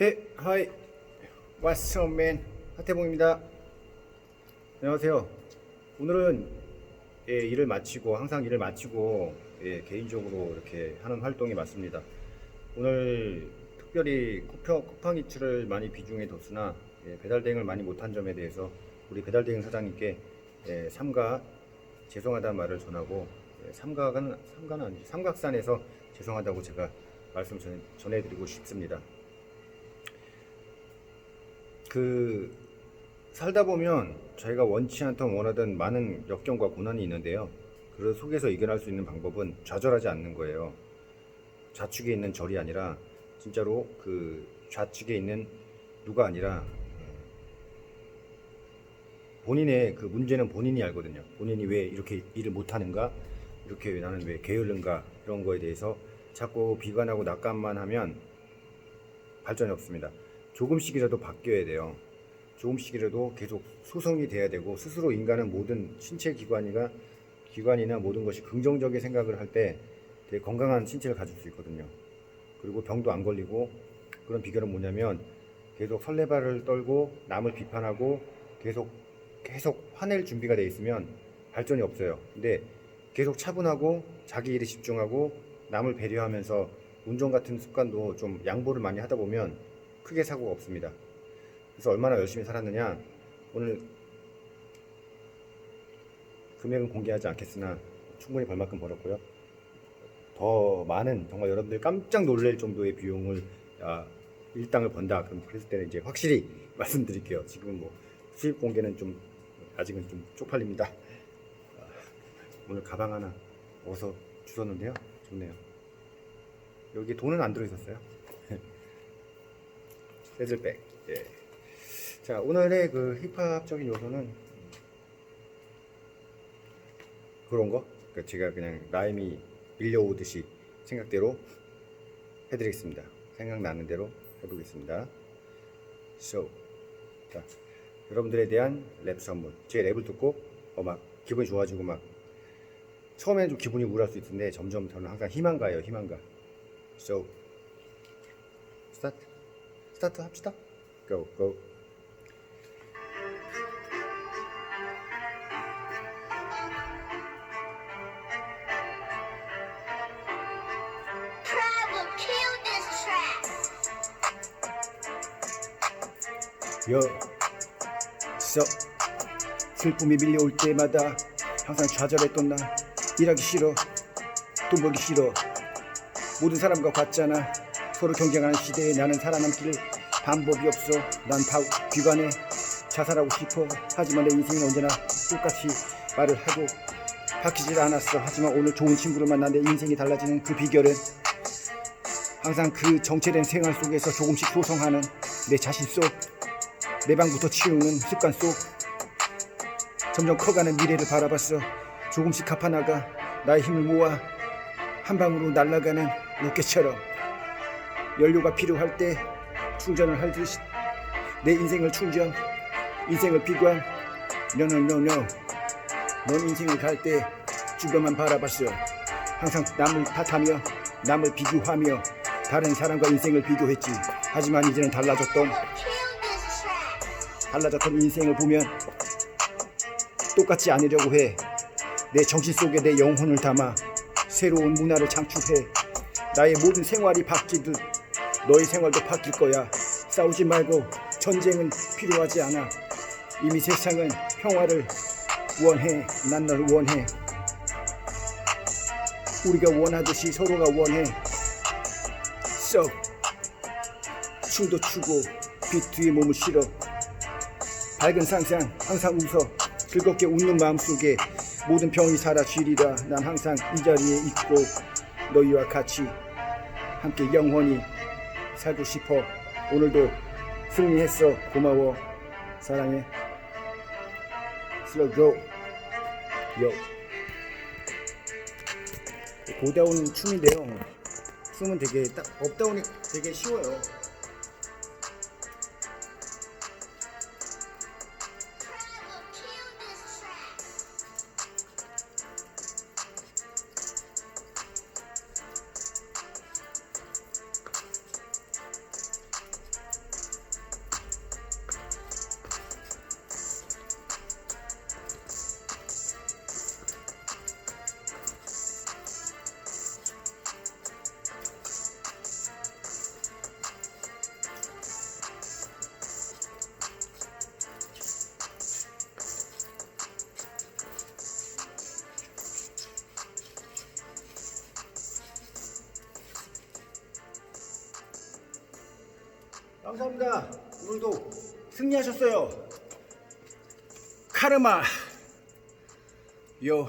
예, 하이, man? 하태봉입니다. 안녕하세요. 오늘은 예, 일을 마치고 항상 일을 마치고 예, 개인적으로 이렇게 하는 활동이 맞습니다. 오늘 특별히 쿠팡, 쿠팡 이츠를 많이 비중에 뒀으나 예, 배달 대행을 많이 못한 점에 대해서 우리 배달 대행 사장님께 예, 삼가 죄송하다는 말을 전하고 예, 삼각은 삼가는 아니지 삼각산에서 죄송하다고 제가 말씀 전, 전해드리고 싶습니다. 그 살다 보면 저희가 원치 않던 원하던 많은 역경과 고난이 있는데요. 그 속에서 이겨낼 수 있는 방법은 좌절하지 않는 거예요. 좌측에 있는 절이 아니라 진짜로 그 좌측에 있는 누가 아니라 본인의 그 문제는 본인이 알거든요. 본인이 왜 이렇게 일을 못하는가, 이렇게 왜 나는 왜 게으른가 이런 거에 대해서 자꾸 비관하고 낙감만 하면 발전이 없습니다. 조금씩이라도 바뀌어야 돼요. 조금씩이라도 계속 소송이 돼야 되고 스스로 인간은 모든 신체 기관이가 기관이나 모든 것이 긍정적인 생각을 할 때 되게 건강한 신체를 가질 수 있거든요. 그리고 병도 안 걸리고 그런 비결은 뭐냐면 계속 설레발을 떨고 남을 비판하고 계속 계속 화낼 준비가 돼 있으면 발전이 없어요. 근데 계속 차분하고 자기 일에 집중하고 남을 배려하면서 운전 같은 습관도 좀 양보를 많이 하다 보면 크게 사고가 없습니다. 그래서 얼마나 열심히 살았느냐 오늘 금액은 공개하지 않겠으나 충분히 벌만큼 벌었고요. 더 많은 정말 여러분들 깜짝 놀랄 정도의 비용을 아, 일당을 번다. 그럼 그랬을 때는 이제 확실히 말씀드릴게요. 지금은 뭐 수입 공개는 좀 아직은 좀 쪽팔립니다. 아, 오늘 가방 하나 어서 주셨는데요. 좋네요. 여기 돈은 안 들어 있었어요. 세즐백. 예. 자 오늘의 그 힙합적인 요소는 그런 거. 그러니까 제가 그냥 라임이 밀려오듯이 생각대로 해드리겠습니다. 생각나는 대로 해보겠습니다. So, 자 여러분들에 대한 랩 선물. 제 랩을 듣고 어, 막 기분이 좋아지고 막 처음에는 좀 기분이 우울할 수 있는데 점점 저는 항상 희망가예요. 희망가. So, 스타트. 스타트 합시다. Go, go. Pride will kill this track. 여, 써 슬픔이 밀려올 때마다 항상 좌절했던 나 일하기 싫어 돈 벌기 싫어 모든 사람과 같잖아 서로 경쟁하는 시대에 나는 살아남기를 방법이 없어. 난다 귀관해 자살하고 싶어. 하지만 내 인생은 언제나 똑같이 말을 하고 바뀌질 않았어. 하지만 오늘 좋은 친구를 만나 내 인생이 달라지는 그 비결은 항상 그 정체된 생활 속에서 조금씩 소성하는 내 자신 속 내 방부터 치우는 습관 속 점점 커가는 미래를 바라봤어. 조금씩 갚아나가 나의 힘을 모아 한 방으로 날아가는 로켓처럼 연료가 필요할 때 충전을 할 듯이 내 인생을 충전 인생을 비관 No no 넌 인생을 갈 때 주변만 바라봤어 항상 남을 탓하며 남을 비교하며 다른 사람과 인생을 비교했지 하지만 이제는 달라졌던. 달라졌던 인생을 보면 똑같지 않으려고 해. 내 정신 속에 내 영혼을 담아 새로운 문화를 창출해. 나의 모든 생활이 바뀌듯 너의 생활도 바뀔 거야. 싸우지 말고 전쟁은 필요하지 않아. 이미 세상은 평화를 원해. 난 널 원해. 우리가 원하듯이 서로가 원해. So 춤도 추고 비트에 몸을 실어 밝은 상상 항상 웃어 즐겁게 웃는 마음속에 모든 병이 사라지리라 난 항상 이 자리에 있고 너희와 같이 함께 영원히 살고 싶어 오늘도 승리했어. 고마워. 사랑해. 슬로우 고 요. 고다운 춤인데요. 춤은 되게 딱 업다운이 되게 쉬워요 감사합니다. 오늘도 승리하셨어요. 카르마. 요.